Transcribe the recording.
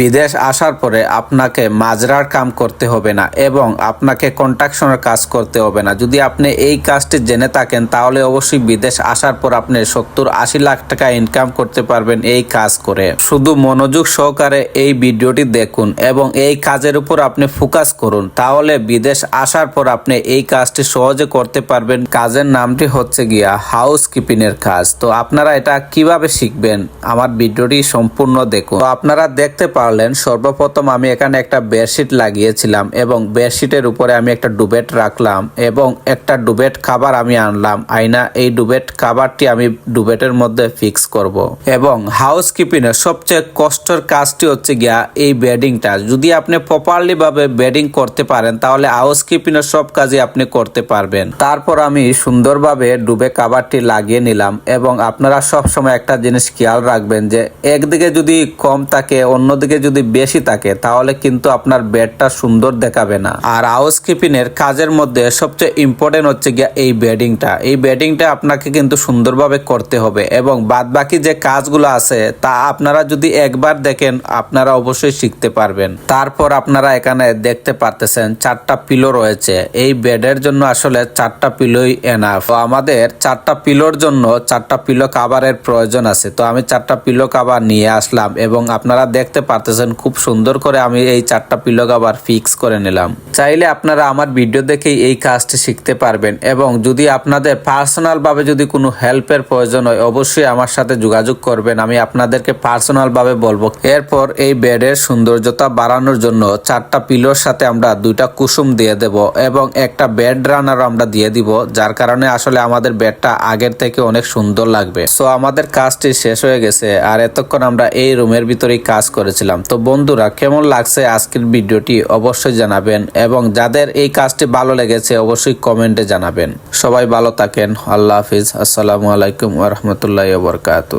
বিদেশ আসার পরে আপনাকে মাজরার কাম করতে হবে না এবং আপনাকে কন্ট্রাকশনের কাজ করতে হবে না। যদি আপনি এই কাজটি জেনে থাকেন, তাহলে অবশ্যই বিদেশ আসার পর আপনি সত্তর আশি লাখ টাকা ইনকাম করতে পারবেন এই কাজ করে। শুধু মনোযোগ সহকারে এই ভিডিওটি দেখুন এবং এই কাজের উপর আপনি ফোকাস করুন। তাহলে বিদেশ আসার পর আপনি এই কাজটি সহজে করতে পারবেন। কাজের নামটি হচ্ছে গিয়া হাউস কিপিং এর কাজ। তো আপনারা এটা কীভাবে শিখবেন? আমার ভিডিওটি সম্পূর্ণ দেখুন। আপনারা দেখতে পারলেন, সর্বপ্রথম আমি এখানে একটা বেডশিট লাগিয়েছিলাম এবং বেডশিটের উপরে আমি একটা ডুবেট রাখলাম এবং একটা ডুবেট খাবার আমি আনলাম। আইনা এই ডুবেট খাবারটি আমি ডুবেটের মধ্যে ফিক্স করব। এবং হাউস কিপিং এর সবচেয়ে কষ্টের কাজটি হচ্ছে গিয়া এই বেডিংটা। যদি আপনি প্রপারলি ভাবে বেডিং করতে পারেন, তাহলে হাউস কিপিং এর সব কাজই আপনি করতে পারবেন। তারপর আমি সুন্দরভাবে ডুবে কাভারটি লাগিয়ে নিলাম এবং আপনারা সব সময় একটা জিনিস খেয়াল রাখবেন যে, একদিকে যদি কম থাকে, অন্যদিকে যদি বেশি থাকে, তাহলে কিন্তু আপনার বেডটা সুন্দর দেখাবে না। আর হাউস কিপিং এর কাজের মধ্যে সবচেয়ে ইম্পর্টেন্ট হচ্ছে গিয়া এই বেডিংটা। এই বেডিংটা আপনাকে কিন্তু সুন্দরভাবে করতে হবে এবং বাদ বাকি যে কাজগুলো আছে, তা আপনারা যদি একবার দেখেন, আপনারা অবশ্যই শিখতে পারবেন। তারপর আপনারা এখানে দেখতে পারতেছেন চারটা পিলো রয়েছে। এই বেডের জন্য আসলে চারটা পিলোই এনাফ আমাদের চারটা পিলোর জন্য চারটা পিলো কাভারের প্রয়োজন আছে। তো আমি চারটা পিলো কাভার নিয়ে আসলাম এবং আপনারা দেখতে পারতেছেন, খুব সুন্দর করে আমি এই চারটা পিলো কাভার ফিক্স করে নিলাম। চাইলে আপনারা আমার ভিডিও দেখেই এই কাজটি শিখতে পারবেন এবং যদি আপনাদের পার্সোনাল ভাবে যদি কোনো হেল্পের প্রয়োজন হয়, অবশ্যই আমার সাথে যোগাযোগ করবেন। আমি আপনাদেরকে পার্সোনাল ভাবে বলব। এরপর এই বেডের সৌন্দর্যতা বাড়ানোর জন্য চারটা পিলোর সাথে আমরা দুইটা কুসুম দিয়ে দেব এবং একটা বেড রানার আমরা দিয়ে দিব, যার কারণে আসলে আমাদের বেডটা আগের থেকে অনেক সুন্দর লাগবে। সো আমাদের কাজটি শেষ হয়ে গেছে। আর এতক্ষণ আমরা এই রুমের ভিতরেই কাজ করেছিলাম। তো বন্ধুরা, কেমন লাগছে আজকের ভিডিওটি অবশ্যই জানাবেন এবং যাদের এই কাজটি ভালো লেগেছে অবশ্যই কমেন্টে জানাবেন। সবাই ভালো থাকেন। আল্লাহ হাফিজ। আসসালামু আলাইকুম ওরহমতুল্লাহ বরকাতু